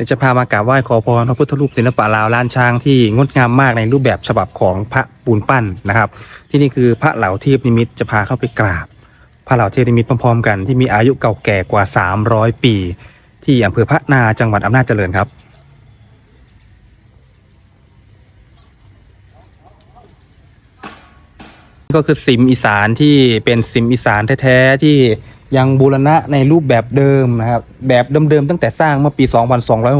ดี๋ยวจะพามากราบไหว้ขอพรพระพุทธรูปศิลปะลาวล้านช้างที่งดงามมากในรูปแบบฉบับของพระปูนปั้นนะครับ ที่นี่คือพระเหล่าเทพนิมิตจะพาเข้าไปกราบ พระเหล่าเทพนิมิตพร้อมๆกันที่มีอายุเก่าแก่กว่า 300 ปี ที่อำเภอพระนาจังหวัดอำนาจเจริญครับก็คือซิมอีสานที่เป็นซิมอีสานแท้ๆที่ ยังบูรณะในรูปแบบเดิมนะครับแบบเดิมๆตั้งแต่สร้างเมื่อปี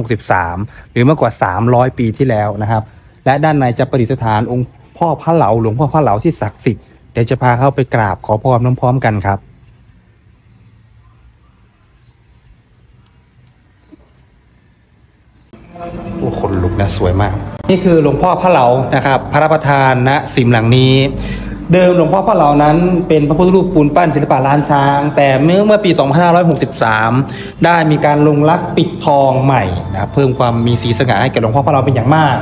2263 หรือเมื่อกว่า 300 ปีที่แล้วนะครับ และด้านในจะประดิษฐานองค์พ่อพระเหลาหลวงพ่อพระเหลาที่ศักดิ์สิทธิ์เดี๋ยวจะพาเข้าไปกราบขอพรพร้อมๆกันครับโอ้คนลุกนะสวยมาก นี่คือหลวงพ่อพระเหลานะครับ พระประธานณสิมหลังนี้ เดิมหลวงพ่อพระเหลานั้นเป็นพระพุทธรูปปูนปั้นศิลปะล้านช้าง แต่เมื่อเมื่อปี 2563 ได้มีการลงลักปิดทองใหม่นะเพิ่มความมีสีสง่าให้แก่หลวงพ่อพระเหลาเป็นอย่างมาก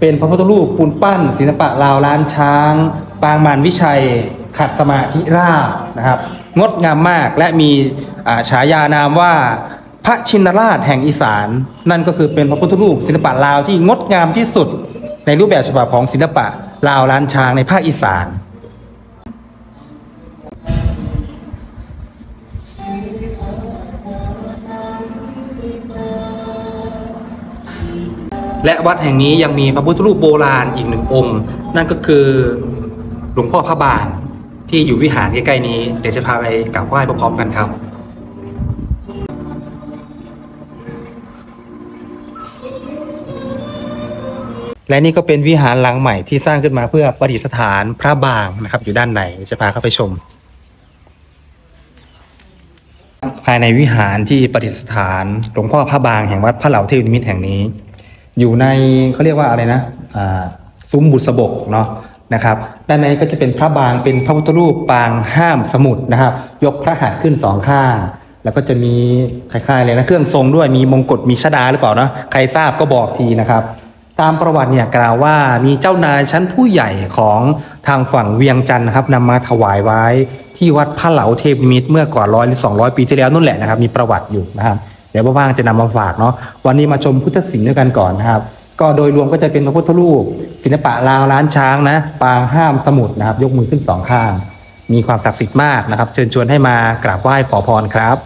เป็นพระพุทธรูปปูนปั้น ศิลปะลาวล้านช้าง ปางมารวิชัย ขัดสมาธิราบนะครับ งดงามมากและมีฉายานามว่าพระชินราชแห่งอีสาน นั่นก็คือเป็นพระพุทธรูปศิลปะลาวที่งดงามที่สุดในรูปแบบฉบับของศิลปะลาวล้านช้างในภาคอีสาน และวัดแห่งนี้ยังมีพระพุทธรูปโบราณอีกหนึ่งองค์ นั่นก็คือหลวงพ่อพระบางที่อยู่วิหารใกล้ๆนี้ เดี๋ยวจะพาไปกราบไหว้พร้อมๆกันครับและนี่ก็เป็นวิหารหลังใหม่ที่สร้างขึ้นมาเพื่อประดิษฐานพระบางนะครับ อยู่ด้านในจะพาเข้าไปชม ภายในวิหารที่ประดิษฐานหลวงพ่อพระบางแห่งวัดพระเหลาเทพนิมิตรแห่งนี้ อยู่ในเขาเรียกว่าอะไรนะซุ้มบุษบกเนาะนะครับด้านในก็จะเป็นพระบางเป็นพระพุทธรูปปางห้ามสมุดนะครับ ยกพระหัตถ์ขึ้นสองข้าง แล้วก็จะมีคล้ายๆเลยนะเครื่องทรงด้วยมีมงกุฎมีชดาหรือเปล่านะใครทราบก็บอกทีนะครับ ตามประวัติเนี่ยกล่าวว่ามีเจ้านายชั้นผู้ใหญ่ของทางฝั่งเวียงจันทร์นะครับนำมาถวายไว้ที่วัดพระเหลาเทพมิตรเมื่อกว่าร้อยหรือสองร้อยปีที่แล้วนู่นแหละนะครับ มีประวัติอยู่นะครับ ดี๋ยวว่างๆจะนำมาฝากเนาะวันนี้มาชมพุทธศิลป์ด้วยกันก่อนนะครับ ก็โดยรวมก็จะเป็นพระพุทธรูป ศิลปะลาวล้านช้างนะปางห้ามสมุดนะครับ ยกมือขึ้นสองข้าง มีความศักดิ์สิทธิ์มากนะครับ เชิญชวนให้มากราบไหว้ขอพรครับ